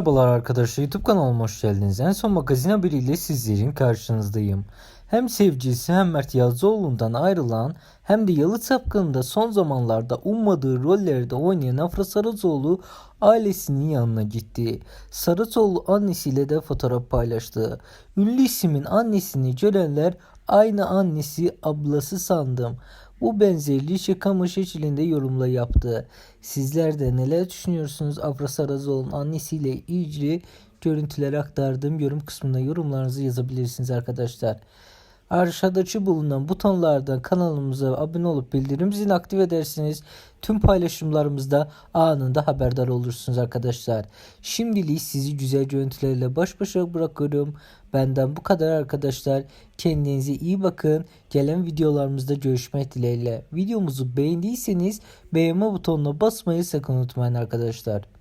Merhabalar arkadaşlar YouTube kanalıma hoş geldiniz. En son magazin haberiyle sizlerin karşınızdayım. Hem sevgilisi hem Mert Yazıcıoğlu'ndan ayrılan hem de Yalı Çapkını'nda son zamanlarda ummadığı rollerde oynayan Afra Saracoğlu ailesinin yanına gitti. Saracoğlu annesiyle de fotoğraf paylaştı. Ünlü ismin annesini görenler aynı annesi ablası sandım. Bu benzerliği şaka mı şeklinde yorumla yaptı. Sizler de neler düşünüyorsunuz Afra Saracoğlu'nun annesiyle ilgili görüntüleri aktardığım yorum kısmına yorumlarınızı yazabilirsiniz arkadaşlar. Aşağıdaki bulunan butonlardan kanalımıza abone olup bildirim zilini aktif edersiniz. Tüm paylaşımlarımızda anında haberdar olursunuz arkadaşlar. Şimdilik sizi güzel görüntülerle baş başa bırakıyorum. Benden bu kadar arkadaşlar. Kendinize iyi bakın. Gelen videolarımızda görüşmek dileğiyle. Videomuzu beğendiyseniz beğenme butonuna basmayı sakın unutmayın arkadaşlar.